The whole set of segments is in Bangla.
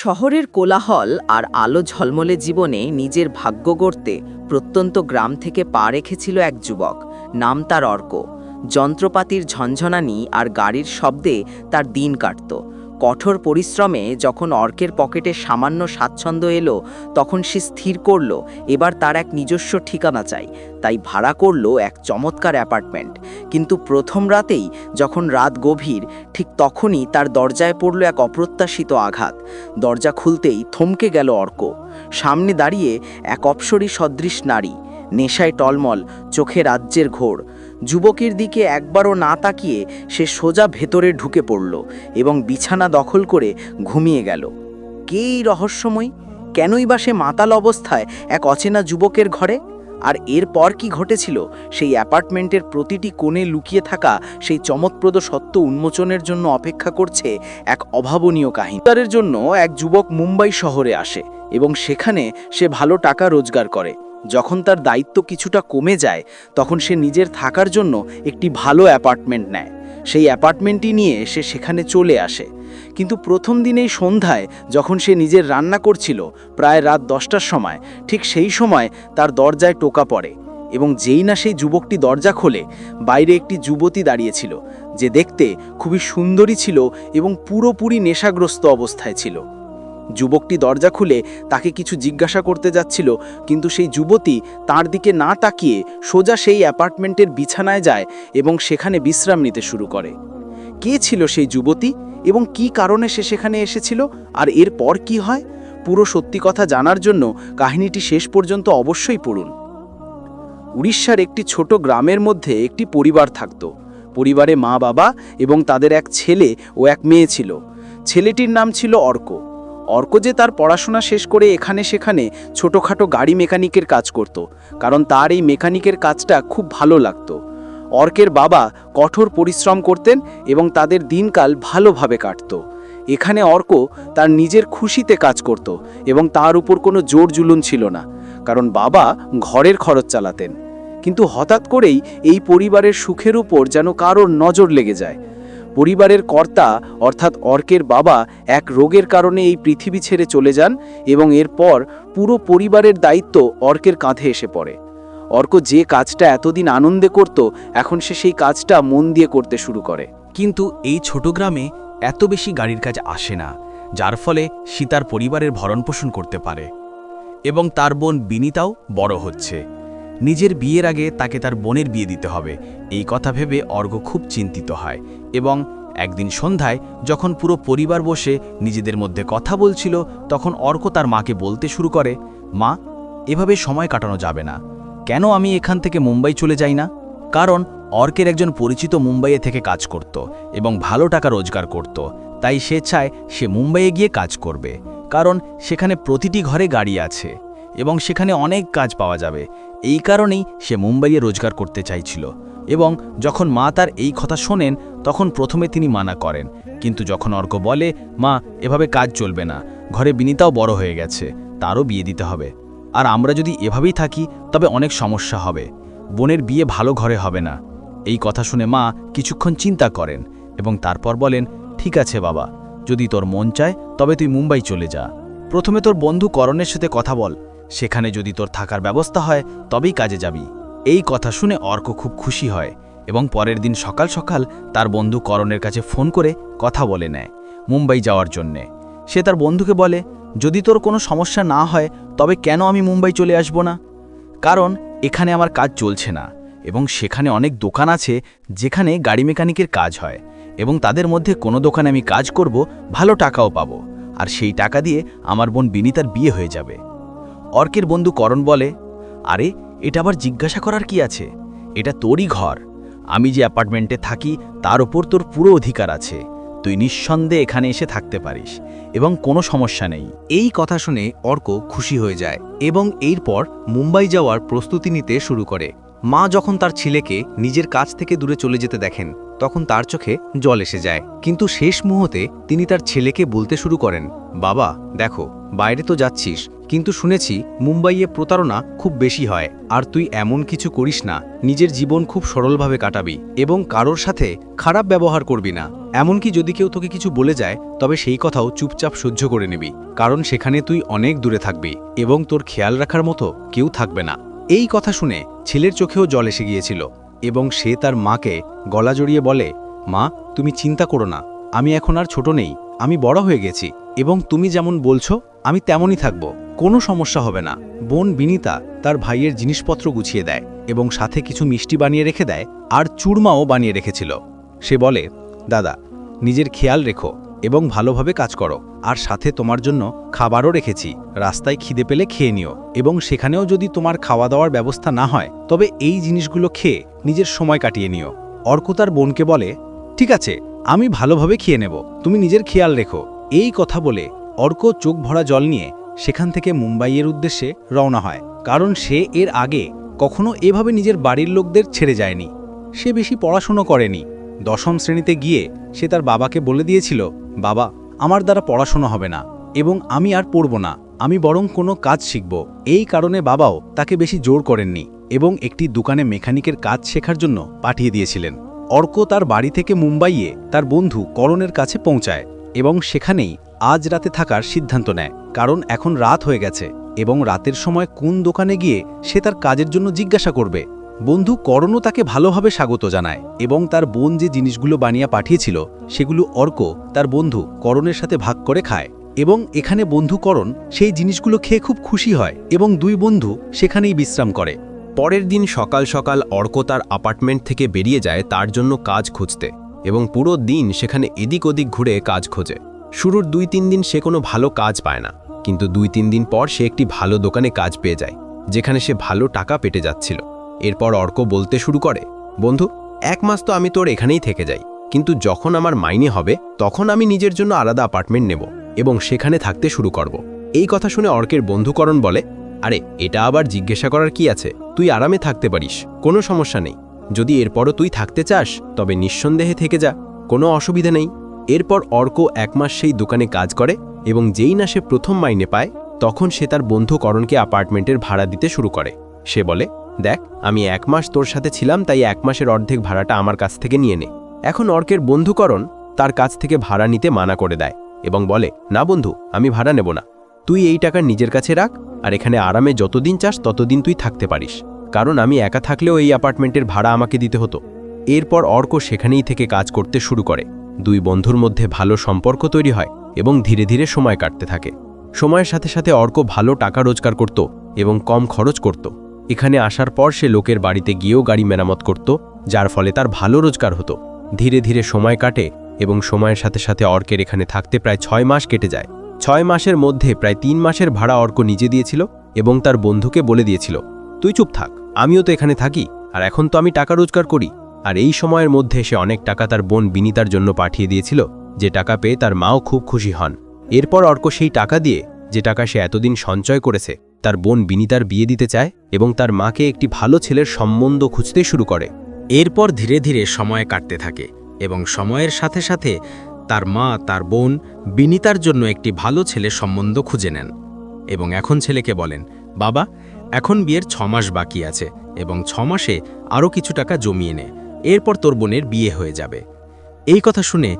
শহরের কোলাহল আর আলো ঝলমলে জীবনে নিজের ভাগ্য গড়তে প্রত্যন্ত গ্রাম থেকে পা রেখেছিল এক যুবক, নাম তার অর্ক। যন্ত্রপাতির ঝনঝনানি আর গাড়ির শব্দে তার দিন কাটত। কঠোর পরিশ্রমে যখন অর্কের পকেটে সামান্য স্বাচ্ছন্দ্য এলো, তখন সে স্থির করল, এবার তার এক নিজস্ব ঠিকানা চাই। তাই ভাড়া করল এক চমৎকার অ্যাপার্টমেন্ট। কিন্তু প্রথম রাতেই, যখন রাত গভীর, ঠিক তখনই তার দরজায় পড়ল এক অপ্রত্যাশিত আঘাত। দরজা খুলতেই থমকে গেল অর্ক। সামনে দাঁড়িয়ে এক অপসরী সদৃশ নারী, নেশায় টলমল, চোখে রাজ্যের ঘোর। যুবকের দিকে একবারও না তাকিয়ে সে সোজা ভেতরে ঢুকে পড়ল এবং বিছানা দখল করে ঘুমিয়ে গেল। কে এই রহস্যময়? কেনই বা সে মাতাল অবস্থায় এক অচেনা যুবকের ঘরে? আর এরপর কি ঘটেছিল? সেই অ্যাপার্টমেন্টের প্রতিটি কোণে লুকিয়ে থাকা সেই চমৎপ্রদ সত্য উন্মোচনের জন্য অপেক্ষা করছে এক অভাবনীয় কাহিনী। জন্য এক যুবক মুম্বাই শহরে আসে এবং সেখানে সে ভালো টাকা রোজগার করে। যখন তার দায়িত্ব কিছুটা কমে যায়, তখন সে নিজের থাকার জন্য একটি ভালো অ্যাপার্টমেন্ট নেয়। সেই অ্যাপার্টমেন্টটি নিয়ে সে সেখানে চলে আসে। কিন্তু প্রথম দিনেই সন্ধ্যায় যখন সে নিজের রান্না করছিল, প্রায় রাত দশটার সময়, ঠিক সেই সময় তার দরজায় টোকা পড়ে এবং যেই না সেই যুবকটি দরজা খোলে, বাইরে একটি যুবতী দাঁড়িয়েছিল, যে দেখতে খুবই সুন্দরী ছিল এবং পুরোপুরি নেশাগ্রস্ত অবস্থায় ছিল। যুবকটি দরজা খুলে তাকে কিছু জিজ্ঞাসা করতে যাচ্ছিল, কিন্তু সেই যুবতী তার দিকে না তাকিয়ে সোজা সেই অ্যাপার্টমেন্টের বিছানায় যায় এবং সেখানে বিশ্রাম নিতে শুরু করে। কে ছিল সেই যুবতী এবং কি কারণে সে সেখানে এসেছিল আর এরপর কি হয়? পুরো সত্যি কথা জানার জন্য কাহিনীটি শেষ পর্যন্ত অবশ্যই পড়ুন। উড়িষ্যার একটি ছোট গ্রামের মধ্যে একটি পরিবার থাকত। পরিবারে মা বাবা এবং তাদের এক ছেলে ও এক মেয়ে ছিল। ছেলেটির নাম ছিল অর্ক। অর্ক যে তার পড়াশোনা শেষ করে এখানে সেখানে ছোটোখাটো গাড়ি মেকানিকের কাজ করত, কারণ তার এই মেকানিকের কাজটা খুব ভালো লাগতো। অর্কের বাবা কঠোর পরিশ্রম করতেন এবং তাদের দিনকাল ভালোভাবে কাটত। এখানে অর্ক তার নিজের খুশিতে কাজ করত এবং তার উপর কোনো জোর জুলুন ছিল না, কারণ বাবা ঘরের খরচ চালাতেন। কিন্তু হঠাৎ করেই এই পরিবারের সুখের উপর যেন কারোর নজর লেগে যায়। পরিবারের কর্তা, অর্থাৎ অর্কের বাবা, এক রোগের কারণে এই পৃথিবী ছেড়ে চলে যান এবং এরপর পুরো পরিবারের দায়িত্ব অর্কের কাঁধে এসে পড়ে। অর্ক যে কাজটা এতদিন আনন্দে করত, এখন সে সেই কাজটা মন দিয়ে করতে শুরু করে। কিন্তু এই ছোট গ্রামে এত বেশি গাড়ির কাজ আসে না, যার ফলে সীতার পরিবারের ভরণপোষণ করতে পারে এবং তার বোন বিনিতাও বড় হচ্ছে। নিজের বিয়ের আগে তাকে তার বোনের বিয়ে দিতে হবে। এই কথা ভেবে অর্ঘ খুব চিন্তিত হয় এবং একদিন সন্ধ্যায় যখন পুরো পরিবার বসে নিজেদের মধ্যে কথা বলছিল, তখন অর্ক তার মাকে বলতে শুরু করে, মা, এভাবে সময় কাটানো যাবে না। কেন আমি এখান থেকে মুম্বাই চলে যাই না? কারণ অর্কের একজন পরিচিত মুম্বাইয়ে থেকে কাজ করত এবং ভালো টাকা রোজগার করত। তাই সে চায় সে মুম্বাইয়ে গিয়ে কাজ করবে। কারণ সেখানে প্রতিটি ঘরে গাড়ি আছে। এবং সেখানে অনেক কাজ পাওয়া যাবে। এই কারণেই সে মুম্বাইয়ে রোজগার করতে চাইছিল এবং যখন মা তার এই কথা শোনেন, তখন প্রথমে তিনি মানা করেন। কিন্তু যখন অর্ক বলে, মা, এভাবে কাজ চলবে না। ঘরে বিনিতাও বড় হয়ে গেছে, তারও বিয়ে দিতে হবে। আর আমরা যদি এভাবেই থাকি, তবে অনেক সমস্যা হবে। বোনের বিয়ে ভালো ঘরে হবে না। এই কথা শুনে মা কিছুক্ষণ চিন্তা করেন এবং তারপর বলেন, ঠিক আছে বাবা, যদি তোর মন চায়, তবে তুই মুম্বাই চলে যা। প্রথমে তোর বন্ধু করণের সাথে কথা বল। সেখানে যদি তোর থাকার ব্যবস্থা হয়, তবেই কাজে যাবি। এই কথা শুনে অর্ক খুব খুশি হয় এবং পরের দিন সকাল সকাল তার বন্ধু করণের কাছে ফোন করে কথা বলে নেয় মুম্বাই যাওয়ার জন্যে। সে তার বন্ধুকে বলে, যদি তোর কোনো সমস্যা না হয়, তবে কেন আমি মুম্বাই চলে আসব না? কারণ এখানে আমার কাজ চলছে না এবং সেখানে অনেক দোকান আছে যেখানে গাড়ি মেকানিকের কাজ হয় এবং তাদের মধ্যে কোনো দোকানে আমি কাজ করব, ভালো টাকাও পাবো। আর সেই টাকা দিয়ে আমার বোন বিনিতার বিয়ে হয়ে যাবে। অর্কের বন্ধু করণ বলে, আরে, এটা আবার জিজ্ঞাসা করার কি আছে? এটা তোরই ঘর। আমি যে অ্যাপার্টমেন্টে থাকি, তার ওপর তোর পুরো অধিকার আছে। তুই নিঃসন্দেহে এখানে এসে থাকতে পারিস, এবং কোনো সমস্যা নেই। এই কথা শুনে অর্ক খুশি হয়ে যায়, এবং এরপর মুম্বাই যাওয়ার প্রস্তুতি নিতে শুরু করে। মা যখন তার ছেলেকে নিজের কাছ থেকে দূরে চলে যেতে দেখেন, তখন তার চোখে জল এসে যায়। কিন্তু শেষ মুহূর্তে তিনি তার ছেলেকে বলতে শুরু করেন, বাবা, দেখো, বাইরে তো যাচ্ছিস, কিন্তু শুনেছি মুম্বাইয়ে প্রতারণা খুব বেশি হয়, আর তুই এমন কিছু করিস না, নিজের জীবন খুব সরলভাবে কাটাবি এবং কারোর সাথে খারাপ ব্যবহার করবি না। এমনকি যদি কেউ তোকে কিছু বলে যায়, তবে সেই কথাও চুপচাপ সহ্য করে নিবি, কারণ সেখানে তুই অনেক দূরে থাকবি এবং তোর খেয়াল রাখার মতো কেউ থাকবে না। এই কথা শুনে ছেলের চোখেও জল এসে গিয়েছিল এবং সে তার মাকে গলা জড়িয়ে বলে, মা, তুমি চিন্তা করো না, আমি এখন আর ছোট নেই, আমি বড় হয়ে গেছি এবং তুমি যেমন বলছো, আমি তেমনই থাকব, কোনো সমস্যা হবে না। বোন বিনিতা তার ভাইয়ের জিনিসপত্র গুছিয়ে দেয় এবং সাথে কিছু মিষ্টি বানিয়ে রেখে দেয় আর চুরমাও বানিয়ে রেখেছিল। সে বলে, দাদা, নিজের খেয়াল রেখো এবং ভালোভাবে কাজ করো। আর সাথে তোমার জন্য খাবারও রেখেছি। রাস্তায় খিদে পেলে খেয়ে নিও। এবং সেখানেও যদি তোমার খাওয়া দাওয়ার ব্যবস্থা না হয়, তবে এই জিনিসগুলো খেয়ে নিজের সময় কাটিয়ে নিও। অর্ক তার বোনকে বলে, ঠিক আছে, আমি ভালোভাবে খেয়ে নেব। তুমি নিজের খেয়াল রেখো। এই কথা বলে অর্ক চোখ ভরা জল নিয়ে সেখান থেকে মুম্বাইয়ের উদ্দেশ্যে রওনা হয়। কারণ সে এর আগে কখনো এভাবে নিজের বাড়ির লোকদের ছেড়ে যায়নি। সে বেশি পড়াশুনো করেনি। দশম শ্রেণীতে গিয়ে সে তার বাবাকে বলে দিয়েছিল, বাবা, আমার দ্বারা পড়াশোনা হবে না এবং আমি আর পড়ব না, আমি বরং কোনো কাজ শিখব। এই কারণে বাবাও তাকে বেশি জোর করেননি এবং একটি দোকানে মেকানিকের কাজ শেখার জন্য পাঠিয়ে দিয়েছিলেন। অর্ক তার বাড়ি থেকে মুম্বাইয়ে তার বন্ধু করণের কাছে পৌঁছায় এবং সেখানেই আজ রাতে থাকার সিদ্ধান্ত নেয়, কারণ এখন রাত হয়ে গেছে এবং রাতের সময় কোন দোকানে গিয়ে সে তার কাজের জন্য জিজ্ঞাসা করবে। বন্ধু করণও তাকে ভালোভাবে স্বাগত জানায় এবং তার বোন যে জিনিসগুলো বানিয়ে পাঠিয়েছিল, সেগুলো অর্ক, তার বন্ধু, করণের সাথে ভাগ করে খায়। এবং এখানে বন্ধু করণ সেই জিনিসগুলো খেয়ে খুব খুশি হয় এবং দুই বন্ধু সেখানেই বিশ্রাম করে। পরের দিন সকাল সকাল অর্ক তার অ্যাপার্টমেন্ট থেকে বেরিয়ে যায় তার জন্য কাজ খুঁজতে এবং পুরো দিন সেখানে এদিক ওদিক ঘুরে কাজ খোঁজে। শুরুর দুই তিন দিন সে কোনো ভালো কাজ পায় না, কিন্তু দুই তিন দিন পর সে একটি ভালো দোকানে কাজ পেয়ে যায়, যেখানে সে ভালো টাকা পেটে যাচ্ছিল। এরপর অর্ক বলতে শুরু করে, বন্ধু, এক মাস তো আমি তোর এখানেই থেকে যাই, কিন্তু যখন আমার মাইনে হবে, তখন আমি নিজের জন্য আলাদা অ্যাপার্টমেন্ট নেব এবং সেখানে থাকতে শুরু করব। এই কথা শুনে অর্কের বন্ধুকরণ বলে, আরে, এটা আবার জিজ্ঞাসা করার কি আছে? তুই আরামে থাকতে পারিস, কোনো সমস্যা নেই। যদি এরপরও তুই থাকতে চাস, তবে নিঃসন্দেহে থেকে যা, কোনো অসুবিধা নেই। এরপর অর্ক এক মাস সেই দোকানে কাজ করে এবং যেই না সে প্রথম মাইনে পায়, তখন সে তার বন্ধুকরণকে অ্যাপার্টমেন্টের ভাড়া দিতে শুরু করে। সে বলে দেখ, আমি এক মাস তোর সাথে ছিলাম, তাই এক মাসের অর্ধেক ভাড়াটা আমার কাছ থেকে নিয়ে নে। এখন অর্কের বন্ধুকরণ তার কাছ থেকে ভাড়া নিতে মানা করে দেয় এবং বলে, না বন্ধু, আমি ভাড়া নেব না। তুই এই টাকা নিজের কাছে রাখ, আর এখানে আরামে যতদিন চাস, ততদিন তুই থাকতে পারিস। কারণ আমি একা থাকলেও এই অ্যাপার্টমেন্টের ভাড়া আমাকে দিতে হতো। এরপর অর্ক সেখানেই থেকে কাজ করতে শুরু করে। দুই বন্ধুর মধ্যে ভালো সম্পর্ক তৈরি হয় এবং ধীরে ধীরে সময় কাটতে থাকে। সময়ের সাথে সাথে অর্ক ভালো টাকা রোজগার করত এবং কম খরচ করত। এখানে আসার পর সে লোকের বাড়িতে গিয়েও গাড়ি মেরামত করত, যার ফলে তার ভালো রোজগার হতো। ধীরে ধীরে সময় কাটে এবং সময়ের সাথে সাথে অর্কের এখানে থাকতে প্রায় ছয় মাস কেটে যায়। ছয় মাসের মধ্যে প্রায় তিন মাসের ভাড়া অর্ক নিজে দিয়েছিল এবং তার বন্ধুকে বলে দিয়েছিল, তুই চুপ থাক, আমিও তো এখানে থাকি, আর এখন তো আমি টাকা রোজগার করি। আর এই সময়ের মধ্যে সে অনেক টাকা তার বোন বিনিতার জন্য পাঠিয়ে দিয়েছিল, যে টাকা পেয়ে তার মাও খুব খুশি হন। এরপর অর্ক সেই টাকা দিয়ে যে টাকা সে এতদিন সঞ্চয় করেছে, তার বোন বিনিতার বিয়ে দিতে চায় এবং তার মাকে একটি ভালো ছেলের সম্বন্ধ খুঁজতে শুরু করে। এরপর ধীরে ধীরে সময় কাটতে থাকে এবং সময়ের সাথে সাথে তার মা, তার বোন বিনিতার জন্য একটি ভালো ছেলে সম্বন্ধ খুঁজে নেন এবং এখন ছেলেকে বলেন, বাবা, এখন বিয়ের ছ মাস বাকি আছে এবং ছ মাসে আরও কিছু টাকা জমিয়ে নে, এরপর তোর বোনের বিয়ে হয়ে যাবে। এই কথা শুনে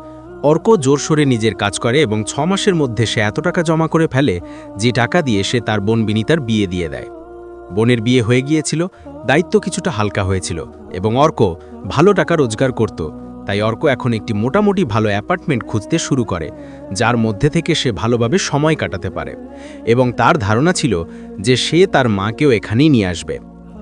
অর্ক জোরসোরে নিজের কাজ করে এবং ছ মাসের মধ্যে সে এত টাকা জমা করে ফেলে যে টাকা দিয়ে সে তার বোন বিনিতার বিয়ে দিয়ে দেয়। বোনের বিয়ে হয়ে গিয়েছিল, দায়িত্ব কিছুটা হালকা হয়েছিল এবং অর্ক ভালো টাকা রোজগার করত। তাই অর্ক এখন একটি মোটামুটি ভালো অ্যাপার্টমেন্ট খুঁজতে শুরু করে, যার মধ্যে থেকে সে ভালোভাবে সময় কাটাতে পারে এবং তার ধারণা ছিল যে সে তার মাকেও এখানেই নিয়ে আসবে।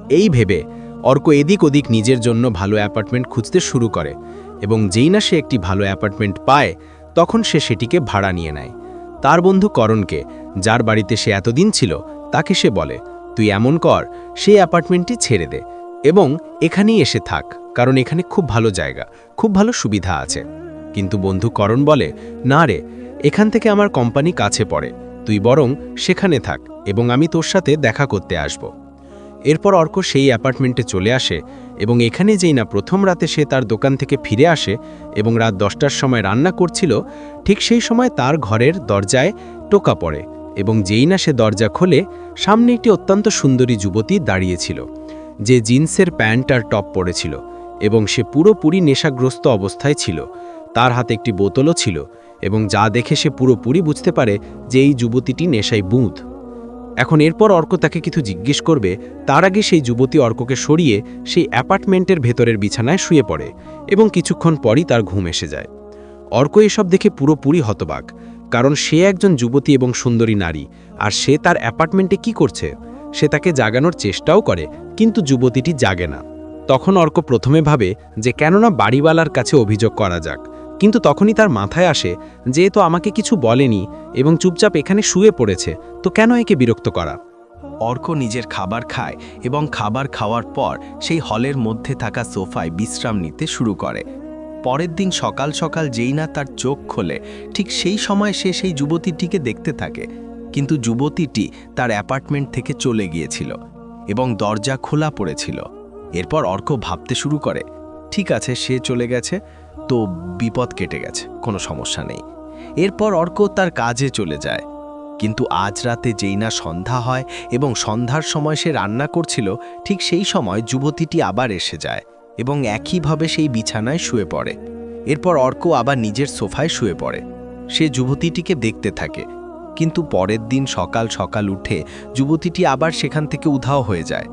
এই ভেবে অর্ক এদিক ওদিক নিজের জন্য ভালো অ্যাপার্টমেন্ট খুঁজতে শুরু করে। এবং যেই না সে একটি ভালো অ্যাপার্টমেন্ট পায়, তখন সে সেটিকে ভাড়া নিয়ে নেয়। তার বন্ধু করণকে, যার বাড়িতে সে এতদিন ছিল, তাকে সে বলে, তুই এমন কর, সেই অ্যাপার্টমেন্টটি ছেড়ে দে এবং এখানেই এসে থাক, কারণ এখানে খুব ভালো জায়গা, খুব ভালো সুবিধা আছে। কিন্তু বন্ধু করণ বলে, না রে, এখান থেকে আমার কোম্পানি কাছে পড়ে, তুই বরং সেখানে থাক এবং আমি তোর সাথে দেখা করতে আসব। এরপর অর্ক সেই অ্যাপার্টমেন্টে চলে আসে এবং এখানে যেই না প্রথম রাতে সে তার দোকান থেকে ফিরে আসে এবং রাত দশটার সময় রান্না করছিল, ঠিক সেই সময় তার ঘরের দরজায় টোকা পড়ে এবং যেই না সে দরজা খোলে, সামনে একটি অত্যন্ত সুন্দরী যুবতী দাঁড়িয়েছিল, যে জিন্সের প্যান্ট আর টপ পরেছিল এবং সে পুরোপুরি নেশাগ্রস্ত অবস্থায় ছিল। তার হাতে একটি বোতলও ছিল এবং যা দেখে সে পুরোপুরি বুঝতে পারে যে এই যুবতীটি নেশায় বুঁদ এখন এরপর অর্ক তাকে কিছু জিজ্ঞেস করবে, তার আগে সেই যুবতী অর্ককে সরিয়ে সেই অ্যাপার্টমেন্টের ভেতরের বিছানায় শুয়ে পড়ে এবং কিছুক্ষণ পরই তার ঘুম এসে যায়। অর্ক এসব দেখে পুরোপুরি হতবাক, কারণ সে একজন যুবতী এবং সুন্দরী নারী, আর সে তার অ্যাপার্টমেন্টে কি করছে? সে তাকে জাগানোর চেষ্টাও করে, কিন্তু যুবতীটি জাগে না। তখন অর্ক প্রথমে ভাবে যে কেননা বাড়িওয়ালার কাছে অভিযোগ করা যাক কিন্তু তখনই তার মাথায় আসে যে তো আমাকে কিছু বলেনি এবং চুপচাপ এখানে শুয়ে পড়েছে, তো কেন একে বিরক্ত করা? অর্ক নিজের খাবার খায় এবং খাবার খাওয়ার পর সেই হলের মধ্যে থাকা সোফায় বিশ্রাম নিতে শুরু করে। পরের দিন সকাল সকাল যেই না তার চোখ খোলে, ঠিক সেই সময় সে সেই যুবতীটিকে দেখতে থাকে। কিন্তু যুবতীটি তার অ্যাপার্টমেন্ট থেকে চলে গিয়েছিল এবং দরজা খোলা পড়েছিল। এরপর অর্ক ভাবতে শুরু করে, ঠিক আছে, সে চলে গেছে। তো বিপদ কেটে গেছে, কোনো সমস্যা নেই। এরপর অর্ক তার কাজে চলে যায়। কিন্তু আজ রাতে যেই না সন্ধ্যা হয় এবং সন্ধ্যার সময় সে রান্না করছিল, ঠিক সেই সময় যুবতীটি আবার এসে যায় এবং একইভাবে সেই বিছানায় শুয়ে পড়ে। এরপর অর্ক আবার নিজের সোফায় শুয়ে পড়ে। সে যুবতীটিকে দেখতে থাকে। কিন্তু পরের দিন সকাল সকাল উঠে যুবতীটি আবার সেখান থেকে উধাও হয়ে যায়।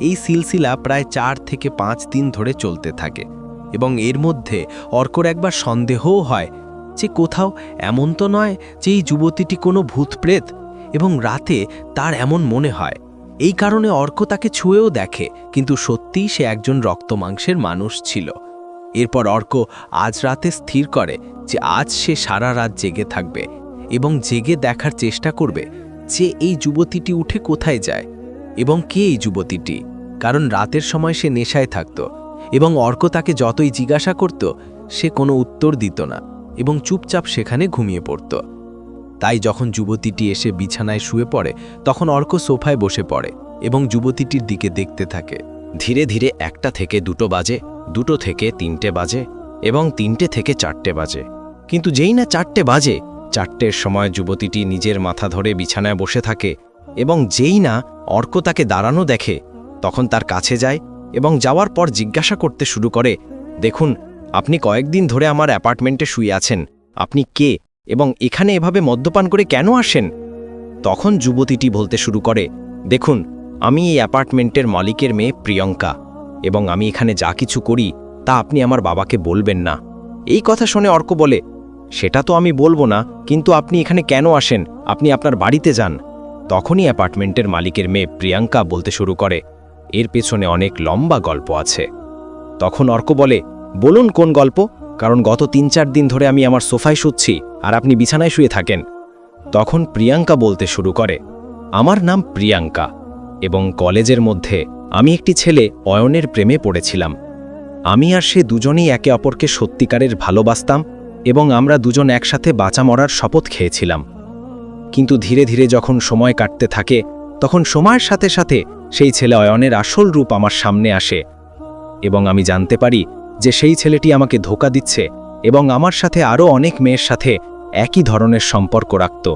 এই সিলসিলা প্রায় চার থেকে পাঁচ দিন ধরে চলতে থাকে। এবং এর মধ্যে অর্কর একবার সন্দেহও হয় যে কোথাও এমন তো নয় যে এই যুবতীটি কোনো ভূতপ্রেত এবং রাতে তার এমন মনে হয়। এই কারণে অর্ক তাকে ছুঁয়েও দেখে, কিন্তু সত্যিই সে একজন রক্তমাংসের মানুষ ছিল। এরপর অর্ক আজ রাতে স্থির করে যে আজ সে সারা রাত জেগে থাকবে এবং জেগে দেখার চেষ্টা করবে যে এই যুবতীটি উঠে কোথায় যায় এবং কে এই যুবতীটি? কারণ রাতের সময় সে নেশায় থাকত। এবং অর্ক তাকে যতই জিজ্ঞাসা করত, সে কোনো উত্তর দিত না এবং চুপচাপ সেখানে ঘুমিয়ে পড়ত। তাই যখন যুবতীটি এসে বিছানায় শুয়ে পড়ে, তখন অর্ক সোফায় বসে পড়ে এবং যুবতীটির দিকে দেখতে থাকে। ধীরে ধীরে একটা থেকে দুটো বাজে, দুটো থেকে তিনটে বাজে এবং তিনটে থেকে চারটে বাজে। কিন্তু যেই না চারটে বাজে, চারটের সময় যুবতীটি নিজের মাথা ধরে বিছানায় বসে থাকে এবং যেই না অর্ক তাকে দাঁড়ানো দেখে, তখন তার কাছে যায় এবং যাওয়ার পর জিজ্ঞাসা করতে শুরু করে, দেখুন, আপনি কয়েকদিন ধরে আমার অ্যাপার্টমেন্টে শুয়ে আছেন। আপনি কে এবং এখানে এভাবে মদ্যপান করে কেন আসেন? তখন যুবতীটি বলতে শুরু করে, দেখুন, আমি এই অ্যাপার্টমেন্টের মালিকের মেয়ে প্রিয়ঙ্কা এবং আমি এখানে যা কিছু করি তা আপনি আমার বাবাকে বলবেন না। এই কথা শুনে অর্ক বলে, সেটা তো আমি বলব না, কিন্তু আপনি এখানে কেন আসেন? আপনি আপনার বাড়িতে যান। তখনই অ্যাপার্টমেন্টের মালিকের মেয়ে প্রিয়াঙ্কা বলতে শুরু করে এর পেছনে অনেক লম্বা গল্প আছে। তখন অর্ক বলে, বলুন কোন গল্প? কারণ গত তিন চার দিন ধরে আমি আমার সোফায় শুচ্ছি আর আপনি বিছানায় শুয়ে থাকেন। তখন প্রিয়াঙ্কা বলতে শুরু করে, আমার নাম প্রিয়াঙ্কা এবং কলেজের মধ্যে আমি একটি ছেলে অয়নের প্রেমে পড়েছিলাম। আমি আর সে দুজনেই একে অপরকে সত্যিকারের ভালোবাসতাম এবং আমরা দুজন একসাথে বাঁচা মরার শপথ খেয়েছিলাম। কিন্তু ধীরে ধীরে যখন সময় কাটতে থাকে, তখন সময়ের সাথে সাথে সেই ছেলে অয়নের আসল রূপ আমার সামনে আসে এবং আমি জানতে পারি যে সেই ছেলেটি আমাকে ধোকা দিচ্ছে এবং আমার সাথে আরও অনেক মেয়ের সাথে একই ধরনের সম্পর্ক রাখত।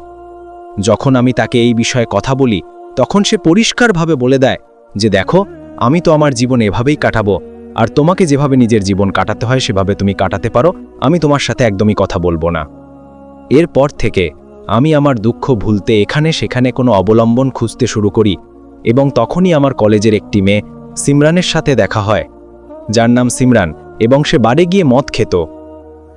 যখন আমি তাকে এই বিষয়ে কথা বলি, তখন সে পরিষ্কারভাবে বলে দেয় যে, দেখো, আমি তো আমার জীবন এভাবেই কাটাবো, আর তোমাকে যেভাবে নিজের জীবন কাটাতে হয়, সেভাবে তুমি কাটাতে পারো, আমি তোমার সাথে একদমই কথা বলব না। এরপর থেকে আমি আমার দুঃখ ভুলতে এখানে সেখানে কোনো অবলম্বন খুঁজতে শুরু করি এবং তখনই আমার কলেজের একটি মেয়ে সিমরানের সাথে দেখা হয়, যার নাম সিমরান এবং সে বারে গিয়ে মদ খেত।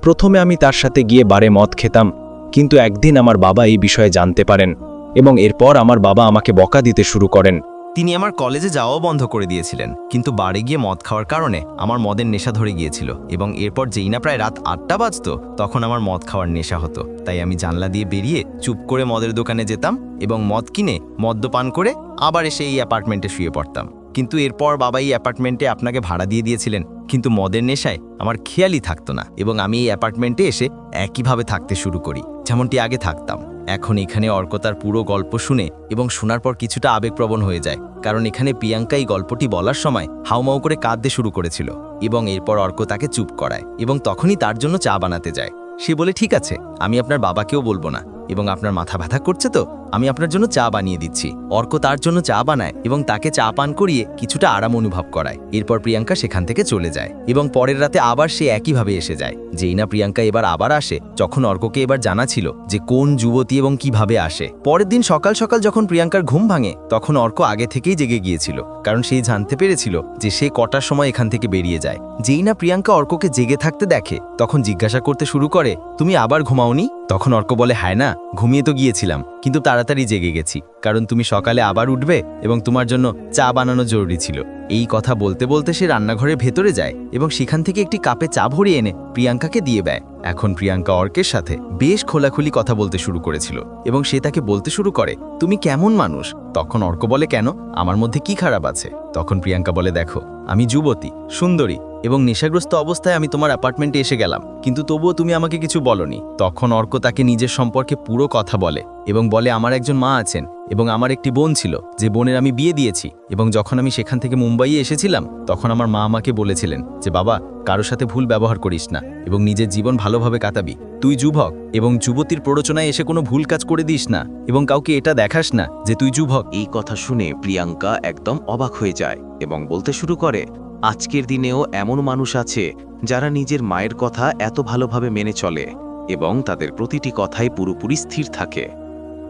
প্রথমে আমি তার সাথে গিয়ে বারে মদ খেতাম, কিন্তু একদিন আমার বাবা এই বিষয়ে জানতে পারেন এবং এরপর আমার বাবা আমাকে বকা দিতে শুরু করেন। তিনি আমার কলেজে যাওয়াও বন্ধ করে দিয়েছিলেন, কিন্তু বাড়ি গিয়ে মদ খাওয়ার কারণে আমার মদের নেশা ধরে গিয়েছিল এবং এরপর যেই না প্রায় রাত আটটা বাজতো, তখন আমার মদ খাওয়ার নেশা হতো। তাই আমি জানলা দিয়ে বেরিয়ে চুপ করে মদের দোকানে যেতাম এবং মদ কিনে মদ্যপান করে আবার এসে এই অ্যাপার্টমেন্টে শুয়ে পড়তাম। কিন্তু এরপর বাবা এই অ্যাপার্টমেন্টে আপনাকে ভাড়া দিয়ে দিয়েছিলেন, কিন্তু মদের নেশায় আমার খেয়ালই থাকতো না এবং আমি এই অ্যাপার্টমেন্টে এসে একইভাবে থাকতে শুরু করি, যেমনটি আগে থাকতাম। এখন এখানে অর্কতার পুরো গল্প শুনে এবং শোনার পর কিছুটা আবেগপ্রবণ হয়ে যায়, কারণ এখানে প্রিয়াঙ্কা এই গল্পটি বলার সময় হাউমাউ করে কাঁদতে শুরু করেছিল এবং এরপর অর্ক তাকে চুপ করায় এবং তখনই তার জন্য চা বানাতে যায়। সে বলে, ঠিক আছে, আমি আপনার বাবাকেও বলব না এবং আপনার মাথা ব্যথা করছে তো? আমি আপনার জন্য চা বানিয়ে দিচ্ছি। অর্ক তার জন্য চা বানায় এবং তাকে চা পান করিয়ে কিছুটা আরাম অনুভব করায়। এরপর প্রিয়াঙ্কা সেখান থেকে চলে যায় এবং পরের রাতে আবার সে একইভাবে এসে যায়। যেই না প্রিয়াঙ্কা এবার আবার আসে, যখন অর্ককে এবার জানা ছিল যে কোন যুবতী এবং কীভাবে আসে। পরের দিন সকাল সকাল যখন প্রিয়াঙ্কার ঘুম ভাঙে, তখন অর্ক আগে থেকেই জেগে গিয়েছিল, কারণ সে জানতে পেরেছিল যে সে কটার সময় এখান থেকে বেরিয়ে যায়। যেই না প্রিয়াঙ্কা অর্ককে জেগে থাকতে দেখে, তখন জিজ্ঞাসা করতে শুরু করে, তুমি আবার ঘুমাওনি? তখন অর্ক বলে হ্যাঁ না, ঘুমিয়ে তো গিয়েছিলাম, কিন্তু তাড়াতাড়ি জেগে গেছি। কারণ তুমি সকালে আবার উঠবে এবং তোমার জন্য চা বানানো জরুরি ছিল। এই কথা বলতে বলতে সে রান্নাঘরের ভেতরে যায় এবং সেখান থেকে একটি কাপে চা ভরিয়ে এনে প্রিয়াঙ্কাকে দিয়ে দেয়। এখন প্রিয়াঙ্কা অর্কের সাথে বেশ খোলাখুলি কথা বলতে শুরু করেছিল এবং সে তাকে বলতে শুরু করে, তুমি কেমন মানুষ? তখন অর্ক বলে, কেন? আমার মধ্যে কি খারাপ আছে? তখন প্রিয়াঙ্কা বলে, দেখো, আমি যুবতী, সুন্দরী এবং নেশাগ্রস্ত অবস্থায় আমি তোমার অ্যাপার্টমেন্টে এসে গেলাম, কিন্তু তবুও তুমি আমাকে কিছু বলনি। তখন অর্ক তাকে নিজের সম্পর্কে পুরো কথা বলে এবং বলে, আমার একজন মা আছেন এবং আমার একটি বোন ছিল, যে বোনের আমি বিয়ে দিয়েছি এবং যখন আমি সেখান থেকে মুম্বাইয়ে এসেছিলাম, তখন আমার মা আমাকে বলেছিলেন যে, বাবা কারও সাথে ভুল ব্যবহার করিস না এবং নিজের জীবন ভালোভাবে কাটাবি। তুই যুবক এবং যুবতীর প্ররোচনায় এসে কোনো ভুল কাজ করে দিস না এবং কাউকে এটা দেখাস না যে তুই যুবক। এই কথা শুনে প্রিয়াঙ্কা একদম অবাক হয়ে যায় এবং বলতে শুরু করে, আজকের দিনেও এমন মানুষ আছে যারা নিজের মায়ের কথা এত ভালোভাবে মেনে চলে এবং তাদের প্রতিটি কথাই পুরোপুরি স্থির থাকে।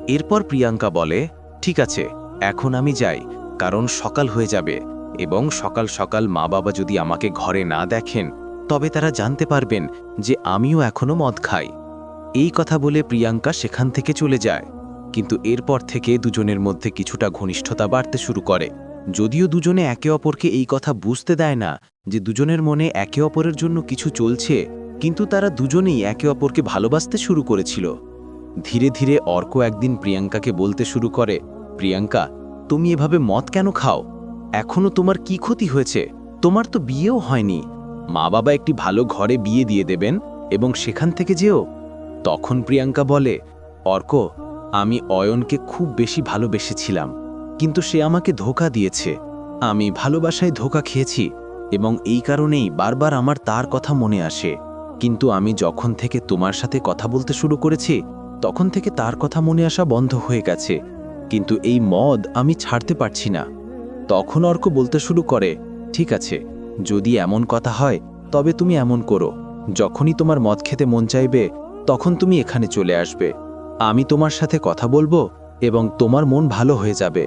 এরপর প্রিয়াঙ্কা বলে, ঠিক আছে, এখন আমি যাই, কারণ সকাল হয়ে যাবে এবং সকাল সকাল মা বাবা যদি আমাকে ঘরে না দেখেন, তবে তারা জানতে পারবেন যে আমিও এখনও মদ খাই। এই কথা বলে প্রিয়াঙ্কা সেখান থেকে চলে যায়। কিন্তু এরপর থেকে দুজনের মধ্যে কিছুটা ঘনিষ্ঠতা বাড়তে শুরু করে। যদিও দুজনে একে অপরকে এই কথা বুঝতে দেয় না যে দুজনের মনে একে অপরের জন্য কিছু চলছে, কিন্তু তারা দুজনেই একে অপরকে ভালোবাসতে শুরু করেছিল। ধীরে ধীরে অর্ক একদিন প্রিয়াঙ্কাকে বলতে শুরু করে, প্রিয়াঙ্কা, তুমি এভাবে মদ কেন খাও? এখনও তোমার কি ক্ষতি হয়েছে? তোমার তো বিয়েও হয়নি। মা বাবা একটি ভালো ঘরে বিয়ে দিয়ে দেবেন এবং সেখান থেকে যেও। তখন প্রিয়াঙ্কা বলে, অর্ক, আমি অয়নকে খুব বেশি ভালোবেসেছিলাম, কিন্তু সে আমাকে ধোকা দিয়েছে। আমি ভালোবাসায় ধোকা খেয়েছি এবং এই কারণেই বারবার আমার তার কথা মনে আসে। কিন্তু আমি যখন থেকে তোমার সাথে কথা বলতে শুরু করেছি তখন থেকে তার কথা মনে আসা বন্ধ হয়ে গেছে। কিন্তু এই মদ আমি ছাড়তে পারছি না। তখন অর্ক বলতে শুরু করে, ঠিক আছে, যদি এমন কথা হয়, তবে তুমি এমন করো। যখনই তোমার মদ খেতে মন চাইবে, তখন তুমি এখানে চলে আসবে। আমি তোমার সাথে কথা বলব এবং তোমার মন ভালো হয়ে যাবে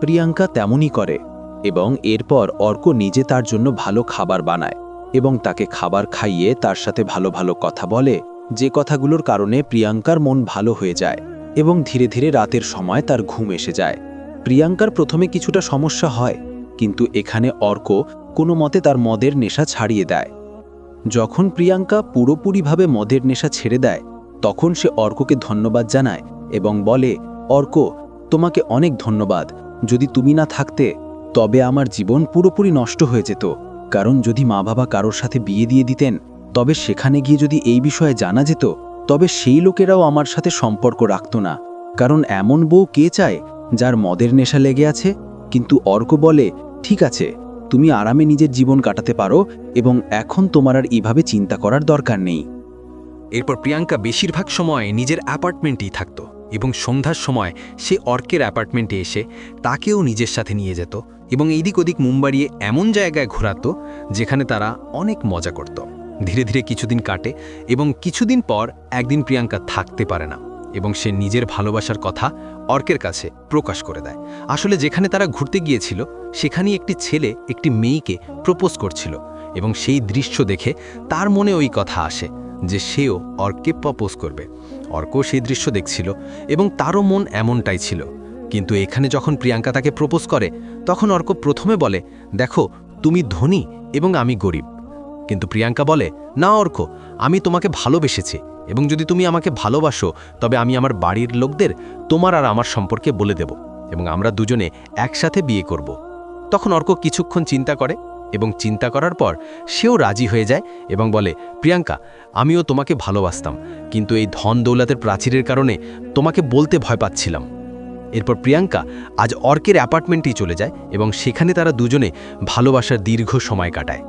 প্রিয়াঙ্কা তেমনই করে এবং এরপর অর্ক নিজে তার জন্য ভালো খাবার বানায় এবং তাকে খাবার খাইয়ে তার সাথে ভালো ভালো কথা বলে যে কথাগুলোর কারণে প্রিয়াঙ্কার মন ভালো হয়ে যায় এবং ধীরে ধীরে রাতের সময় তার ঘুম এসে যায়। প্রিয়াঙ্কার প্রথমে কিছুটা সমস্যা হয়, কিন্তু এখানে অর্ক কোনো মতে তার মদের নেশা ছাড়িয়ে দেয়। যখন প্রিয়াঙ্কা পুরোপুরিভাবে মদের নেশা ছেড়ে দেয়, তখন সে অর্ককে ধন্যবাদ জানায় এবং বলে, অর্ক, তোমাকে অনেক ধন্যবাদ। যদি তুমি না থাকতে, তবে আমার জীবন পুরোপুরি নষ্ট হয়ে যেত। কারণ যদি মা বাবা কারোর সাথে বিয়ে দিয়ে দিতেন তবে সেখানে গিয়ে যদি এই বিষয়ে জানা যেত, তবে সেই লোকেরাও আমার সাথে সম্পর্ক রাখত না। কারণ এমন বউ কে চায় যার মদের নেশা লেগে আছে? কিন্তু অর্ক বলে, ঠিক আছে, তুমি আরামে নিজের জীবন কাটাতে পারো এবং এখন তোমার আর এভাবে চিন্তা করার দরকার নেই। এরপর প্রিয়াঙ্কা বেশিরভাগ সময় নিজের অ্যাপার্টমেন্টেই থাকত এবং সন্ধ্যার সময় সে অর্কের অ্যাপার্টমেন্টে এসে তাকেও নিজের সাথে নিয়ে যেত এবং এইদিক ওদিক মুম্বাইয়ে এমন জায়গায় ঘোরাতো যেখানে তারা অনেক মজা করত। ধীরে ধীরে কিছুদিন কাটে এবং কিছুদিন পর একদিন প্রিয়াঙ্কা থাকতে পারে না এবং সে নিজের ভালোবাসার কথা অর্কের কাছে প্রকাশ করে দেয়। আসলে যেখানে তারা ঘুরতে গিয়েছিল, সেখানেই একটি ছেলে একটি মেয়েকে প্রপোজ করছিল এবং সেই দৃশ্য দেখে তার মনে ওই কথা আসে যে সেও অর্ককে প্রপোজ করবে। অর্ক সেই দৃশ্য দেখছিল এবং তারও মন এমনটাই ছিল। কিন্তু এখানে যখন প্রিয়াঙ্কা তাকে প্রপোজ করে, তখন অর্ক প্রথমে বলে, দেখো, তুমি ধনী এবং আমি গরিব। কিন্তু প্রিয়াঙ্কা বলে, না অর্ক, আমি তোমাকে ভালোবেসেছি এবং যদি তুমি আমাকে ভালোবাসো, তবে আমি আমার বাড়ির লোকদের তোমার আর আমার সম্পর্কে বলে দেব এবং আমরা দুজনে একসাথে বিয়ে করব। তখন অর্ক কিছুক্ষণ চিন্তা করে এবং চিন্তা করার পর সেও রাজি হয়ে যায় এবং বলে, প্রিয়াঙ্কা, আমিও তোমাকে ভালোবাসতাম, কিন্তু এই ধন দৌলতের প্রাচীরের কারণে তোমাকে বলতে ভয় পাচ্ছিলাম। এরপর প্রিয়াঙ্কা আজ অর্কের অ্যাপার্টমেন্টেই চলে যায় এবং সেখানে তারা দুজনে ভালোবাসার দীর্ঘ সময় কাটায়।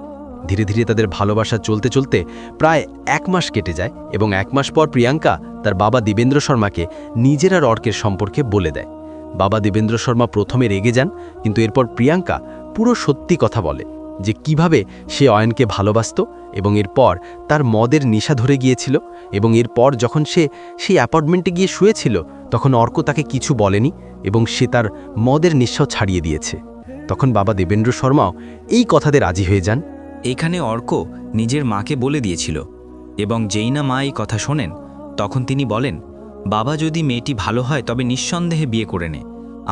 ধীরে ধীরে তাদের ভালোবাসা চলতে চলতে প্রায় এক মাস কেটে যায় এবং এক মাস পর প্রিয়াঙ্কা তার বাবা দেবেন্দ্র শর্মাকে নিজের আর অর্কের সম্পর্কে বলে দেয়। বাবা দেবেন্দ্র শর্মা প্রথমে রেগে যান, কিন্তু এরপর প্রিয়াঙ্কা পুরো সত্যি কথা বলে যে কীভাবে সে অয়নকে ভালোবাসত এবং এরপর তার মদের নেশা ধরে গিয়েছিল এবং এরপর যখন সে সেই অ্যাপার্টমেন্টে গিয়ে শুয়েছিল, তখন অর্ক তাকে কিছু বলেনি এবং সে তার মদের নেশাও ছাড়িয়ে দিয়েছে। তখন বাবা দেবেন্দ্র শর্মাও এই কথাতে রাজি হয়ে যান এখানে অর্ক নিজের মাকে বলে দিয়েছিল এবং যেই না মা এই কথা শোনেন, তখন তিনি বলেন, বাবা যদি মেয়েটি ভালো হয় তবে নিঃসন্দেহে বিয়ে করে নে,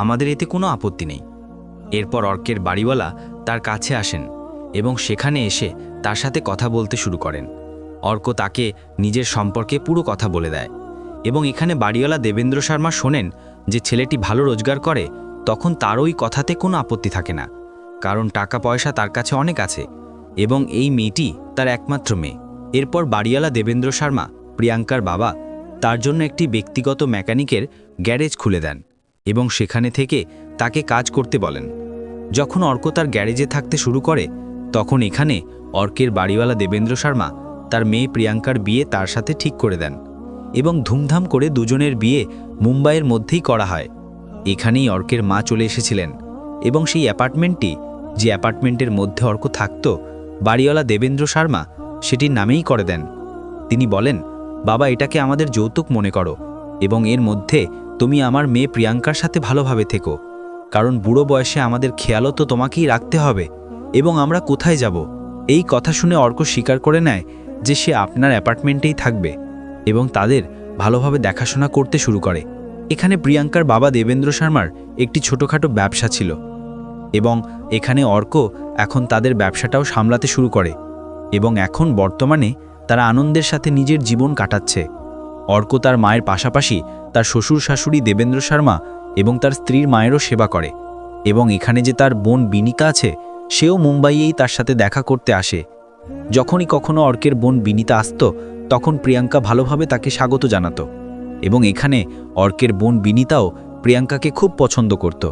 আমাদের এতে কোনো আপত্তি নেই। এরপর অর্কের বাড়িওয়ালা তার কাছে আসেন এবং সেখানে এসে তার সাথে কথা বলতে শুরু করেন। অর্ক তাকে নিজের সম্পর্কে পুরো কথা বলে দেয় এবং এখানে বাড়িওয়ালা দেবেন্দ্র শর্মা শোনেন যে ছেলেটি ভালো রোজগার করে, তখন তার ওই কথাতে কোনো আপত্তি থাকে না, কারণ টাকা পয়সা তার কাছে অনেক আছে। এবং এই মেয়েটি তার একমাত্র মেয়ে। এরপর বাড়িওয়ালা দেবেন্দ্র শর্মা, প্রিয়াঙ্কার বাবা, তার জন্য একটি ব্যক্তিগত মেকানিকের গ্যারেজ খুলে দেন এবং সেখানে থেকে তাকে কাজ করতে বলেন। যখন অর্ক তার গ্যারেজে থাকতে শুরু করে, তখন এখানে অর্কের বাড়িওয়ালা দেবেন্দ্র শর্মা তার মেয়ে প্রিয়াঙ্কার বিয়ে তার সাথে ঠিক করে দেন এবং ধুমধাম করে দুজনের বিয়ে মুম্বাইয়ের মধ্যেই করা হয়। এখানেই অর্কের মা চলে এসেছিলেন এবং সেই অ্যাপার্টমেন্টটি, যে অ্যাপার্টমেন্টের মধ্যে অর্ক থাকত বাড়িওয়ালা দেবেন্দ্র শর্মা সেটির নামেই করে দেন। তিনি বলেন, বাবা, এটাকে আমাদের যৌতুক মনে করো এবং এর মধ্যে তুমি আমার মেয়ে প্রিয়াঙ্কার সাথে ভালোভাবে থেকো, কারণ বুড়ো বয়সে আমাদের খেয়ালও তো তোমাকেই রাখতে হবে এবং আমরা কোথায় যাব? এই কথা শুনে অর্ক স্বীকার করে নেয় যে সে আপনার অ্যাপার্টমেন্টেই থাকবে এবং তাদের ভালোভাবে দেখাশোনা করতে শুরু করে। এখানে প্রিয়াঙ্কার বাবা দেবেন্দ্র শর্মার একটি ছোটোখাটো ব্যবসা ছিল এবং এখানে অর্ক এখন তাদের ব্যবসাটাও সামলাতে শুরু করে এবং এখন বর্তমানে তারা আনন্দের সাথে নিজের জীবন কাটাচ্ছে। অর্ক তার মায়ের পাশাপাশি তার শ্বশুর শাশুড়ি দেবেন্দ্র শর্মা এবং তার স্ত্রীর মায়েরও সেবা করে এবং এখানে যে তার বোন বিনিতা আছে, সেও মুম্বাইয়েই তার সাথে দেখা করতে আসে। যখনই কখনো অর্কের বোন বিনিতা আসত, তখন প্রিয়াঙ্কা ভালোভাবে তাকে স্বাগত জানাতো এবং এখানে অর্কের বোন বিনিতাও প্রিয়াঙ্কাকে খুব পছন্দ করত।